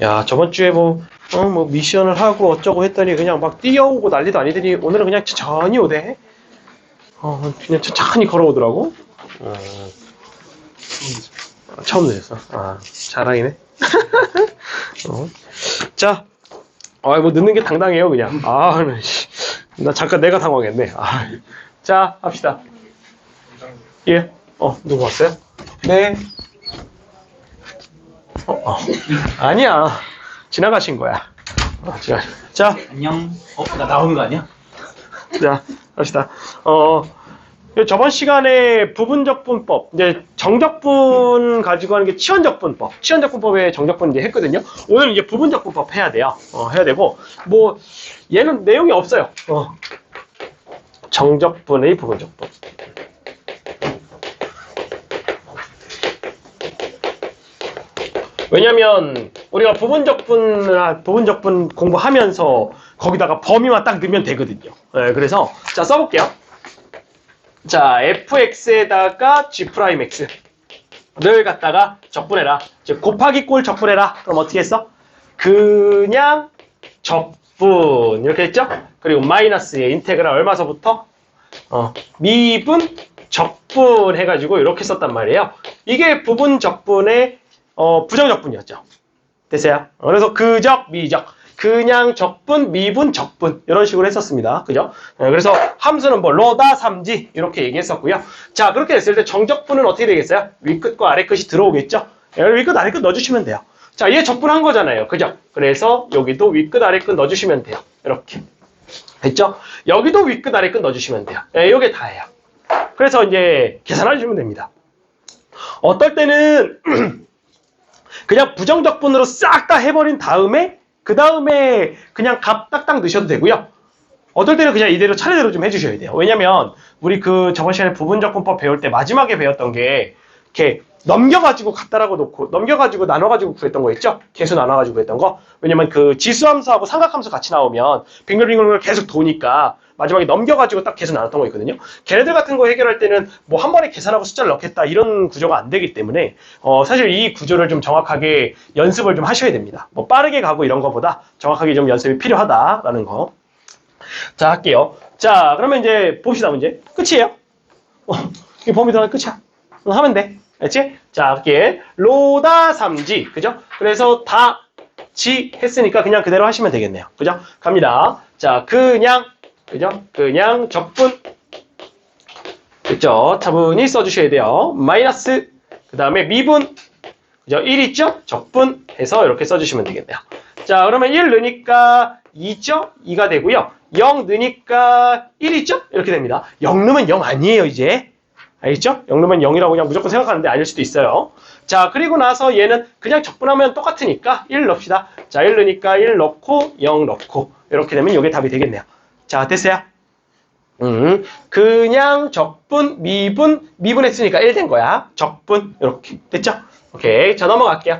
야, 저번 주에 뭐, 어, 뭐, 미션을 하고 어쩌고 했더니 그냥 막 뛰어오고 난리도 아니더니 오늘은 그냥 천천히 오대. 어, 그냥 천천히 걸어오더라고. 어, 처음 늦었어. 아, 자랑이네. 어. 자, 아, 뭐 늦는 게 당당해요, 그냥. 아, 나, 씨. 나 잠깐 내가 당황했네. 아, 자, 합시다. 예. 어, 누구 왔어요? 네. 어, 어. 아니야. 지나가신 거야. 어, 지나. 자, 안녕. 어, 나 나오는 거 아니야? 자, 합시다. 어, 저번 시간에 부분적분법, 이제 정적분 가지고 하는 게 치원적분법, 치원적분법의 정적분 이제 했거든요. 오늘 이제 부분적분법 해야 돼요. 어, 해야 되고, 뭐, 얘는 내용이 없어요. 어. 정적분의 부분적분. 왜냐면 우리가 부분적분을 부분적분 공부하면서 거기다가 범위만 딱 넣으면 되거든요. 네, 그래서 자 써볼게요. 자 fx에다가 g'x를 갖다가 적분해라. 즉 곱하기 꼴 적분해라. 그럼 어떻게 했어? 그냥 적분 이렇게 했죠? 그리고 마이너스의 인테그랄 얼마서부터? 어, 미분 적분 해가지고 이렇게 썼단 말이에요. 이게 부분 적분의 어, 부정적분이었죠. 됐어요? 어, 그래서 그적, 미적, 그냥 적분, 미분, 적분 이런 식으로 했었습니다. 그죠? 어, 그래서 함수는 뭐 로다, 삼지 이렇게 얘기했었고요. 자 그렇게 됐을 때 정적분은 어떻게 되겠어요? 윗끝과 아래끝이 들어오겠죠? 예, 윗끝, 아래끝 넣어주시면 돼요. 자, 얘 적분한 거잖아요. 그죠? 그래서 여기도 윗끝, 아래끝 넣어주시면 돼요. 이렇게. 됐죠? 여기도 윗끝, 아래끝 넣어주시면 돼요. 예, 요게 다예요. 그래서 이제 계산해 주면 됩니다. 어떨 때는 그냥 부정적 분으로 싹 다 해버린 다음에 그 다음에 그냥 값 딱딱 넣으셔도 되고요. 어떨 때는 그냥 이대로 차례대로 좀 해주셔야 돼요. 왜냐면 우리 그 저번 시간에 부분적분법 배울 때 마지막에 배웠던 게 이렇게 넘겨가지고 갖다라고 놓고 넘겨가지고 나눠가지고 구했던 거 있죠? 개수 나눠가지고 구했던 거. 왜냐면 그 지수함수하고 삼각함수 같이 나오면 빙글빙글 계속 도니까 마지막에 넘겨가지고 딱 계수 나눴던 거 있거든요. 걔네들 같은 거 해결할 때는 뭐 한 번에 계산하고 숫자를 넣겠다 이런 구조가 안 되기 때문에 어 사실 이 구조를 좀 정확하게 연습을 좀 하셔야 됩니다. 뭐 빠르게 가고 이런 거보다 정확하게 좀 연습이 필요하다라는 거. 자 할게요. 자 그러면 이제 봅시다 문제. 끝이에요. 어, 이 범위 들어가 끝이야. 어, 하면 돼. 알지? 자, 할게. 로다 삼지. 그죠? 그래서 다 지 했으니까 그냥 그대로 하시면 되겠네요. 그죠? 갑니다. 자, 그냥 그죠? 그냥 적분 그죠? 차분히 써주셔야 돼요. 마이너스 그 다음에 미분 그죠? 1 있죠? 적분 해서 이렇게 써주시면 되겠네요. 자, 그러면 1 넣으니까 2죠? 2가 되고요. 0 넣으니까 1 있죠? 이렇게 됩니다. 0 넣으면 0 아니에요, 이제. 알겠죠? 0 넣으면 0이라고 그냥 무조건 생각하는데 아닐 수도 있어요. 자, 그리고 나서 얘는 그냥 적분하면 똑같으니까 1 넣읍시다. 자, 1 넣으니까 1 넣고 0 넣고 이렇게 되면 이게 답이 되겠네요. 자, 됐어요? 음, 그냥 적분, 미분, 미분했으니까 1 된 거야. 적분, 이렇게. 됐죠? 오케이. 자, 넘어갈게요.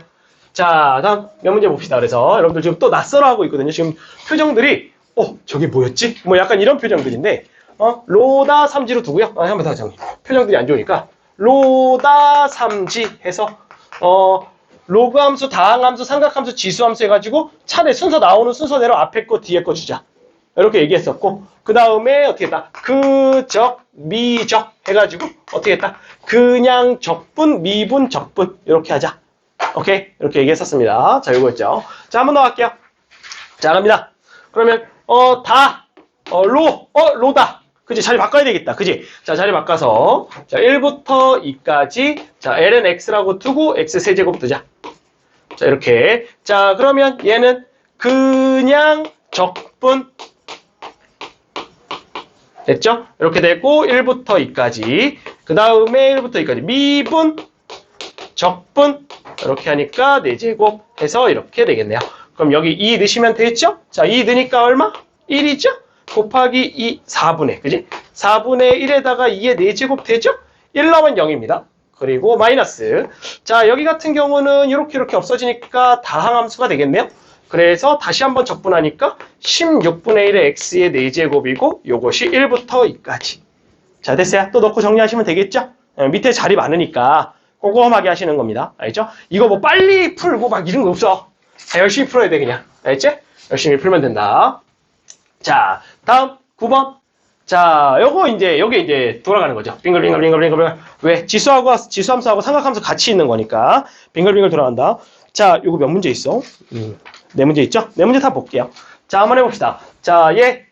자, 다음 몇 문제 봅시다. 그래서 여러분들 지금 또 낯설어 하고 있거든요. 지금 표정들이, 어, 저게 뭐였지? 뭐 약간 이런 표정들인데, 어, 로다 삼지로 두고요. 아, 한번 더 정리. 표정들이 안 좋으니까. 로다 삼지 해서, 어, 로그 함수, 다항 함수, 삼각 함수, 지수 함수 해가지고 차례 순서 나오는 순서대로 앞에 거, 뒤에 거 주자. 이렇게 얘기했었고, 그 다음에 어떻게 했다? 그적, 미적 해가지고 어떻게 했다? 그냥 적분, 미분, 적분 이렇게 하자. 오케이? 이렇게 얘기했었습니다. 자, 요거였죠. 자, 한 번 더 할게요. 자, 갑니다. 그러면 어, 다, 어, 로, 어, 로다. 그지? 자리 바꿔야 되겠다. 그지? 자, 자리 바꿔서 자, 1부터 2까지 자, ln x라고 두고 x 세제곱 두자. 자, 이렇게. 자, 그러면 얘는 그냥 적분 됐죠? 이렇게 되고 1부터 2까지 그 다음에 1부터 2까지 미분 적분 이렇게 하니까 4제곱 해서 이렇게 되겠네요. 그럼 여기 2 넣으시면 되겠죠? 자, 2 넣으니까 얼마? 1이죠? 곱하기 2, 4분의, 그지? 4분의 1에다가 2의 4제곱 되죠? 1 넣으면 0입니다. 그리고 마이너스. 자, 여기 같은 경우는 이렇게 이렇게 없어지니까 다항함수가 되겠네요. 그래서 다시 한번 적분하니까 16분의 1의 x의 4제곱이고 요것이 1부터 2까지. 자, 됐어요? 또 넣고 정리하시면 되겠죠? 어, 밑에 자리 많으니까 꼼꼼하게 하시는 겁니다. 알죠? 이거 뭐 빨리 풀고 막 이런 거 없어. 자, 열심히 풀어야 돼, 그냥. 알겠지? 열심히 풀면 된다. 자, 다음 9번. 자, 요거 이제, 요게 이제 돌아가는 거죠. 빙글빙글, 빙글빙글, 빙글. 왜? 지수하고, 지수함수하고 삼각함수 같이 있는 거니까. 빙글빙글 돌아간다. 자, 요거 몇 문제 있어? 음, 네 문제 있죠? 네 문제 다 볼게요. 자, 한번 해봅시다. 자, 얘,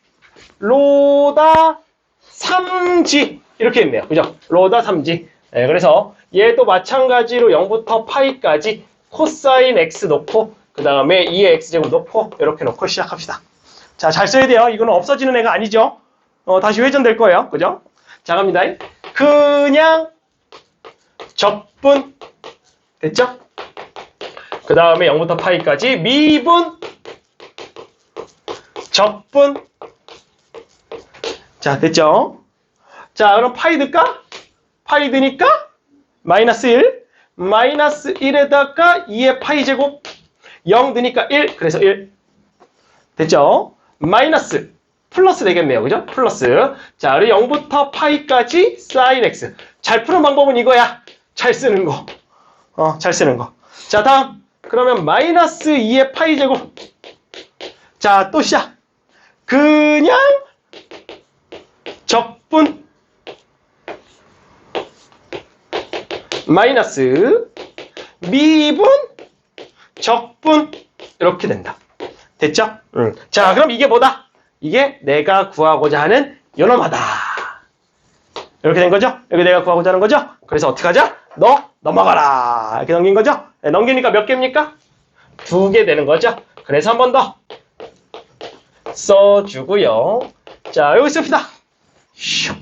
로다 3지. 이렇게 있네요. 그죠? 로다 3지. 네, 그래서 얘도 마찬가지로 0부터 파이까지 코사인 x 놓고, 그 다음에 2의 x제곱 놓고, 이렇게 놓고 시작합시다. 자, 잘 써야 돼요. 이거는 없어지는 애가 아니죠? 어, 다시 회전될 거예요. 그죠? 자, 갑니다. 그냥 적분. 됐죠? 그 다음에 0부터 파이까지 미분 적분. 자, 됐죠? 자, 그럼 파이 넣을까? 파이 드니까 마이너스 1. 마이너스 1에다가 2의 파이 제곱 0 드니까 1. 그래서 1. 됐죠? 마이너스 플러스 되겠네요. 그죠? 플러스. 자, 그리고 0부터 파이까지 사인 x. 잘 푸는 방법은 이거야. 잘 쓰는 거. 어, 잘 쓰는 거. 자, 다음. 그러면 마이너스 2의 파이 제곱. 자, 또 시작. 그냥 적분 마이너스 미분 적분 이렇게 된다. 됐죠? 응. 자, 그럼 이게 뭐다? 이게 내가 구하고자 하는 요놈하다. 이렇게 된 거죠? 여기 내가 구하고자 하는 거죠? 그래서 어떻게 하자? 너 넘어가라. 이렇게 넘긴 거죠? 네, 넘기니까 몇 개입니까? 두 개 되는 거죠? 그래서 한 번 더 써주고요. 자, 여기 씁시다. 슉.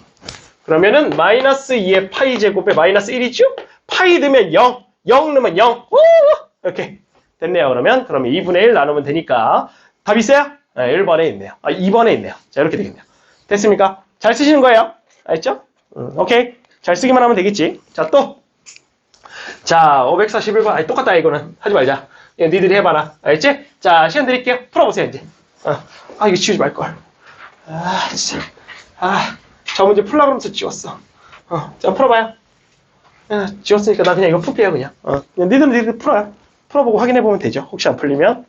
그러면은 마이너스 2의 파이 제곱에 마이너스 1이죠? 파이 넣으면 0, 0 넣으면 0. 우! 이렇게 됐네요. 그러면 그러면 2분의 1 나누면 되니까 답 있어요? 네, 1번에 있네요. 아, 2번에 있네요. 자, 이렇게 되겠네요. 됐습니까? 잘 쓰시는 거예요. 알겠죠? 음, 오케이. 잘 쓰기만 하면 되겠지. 자, 또. 자, 541번. 아니, 똑같다, 이거는. 하지 말자. 이거 니들이 해봐라. 알겠지? 자, 시간 드릴게요. 풀어보세요, 이제. 어. 아, 이거 지우지 말걸. 아, 진짜. 아, 저 문제 풀라 그러면서 지웠어. 어, 자, 풀어봐요. 아, 지웠으니까 나 그냥 이거 풀게요, 그냥. 어, 그냥 니들은 니들 풀어요. 풀어보고 확인해보면 되죠. 혹시 안 풀리면. 음.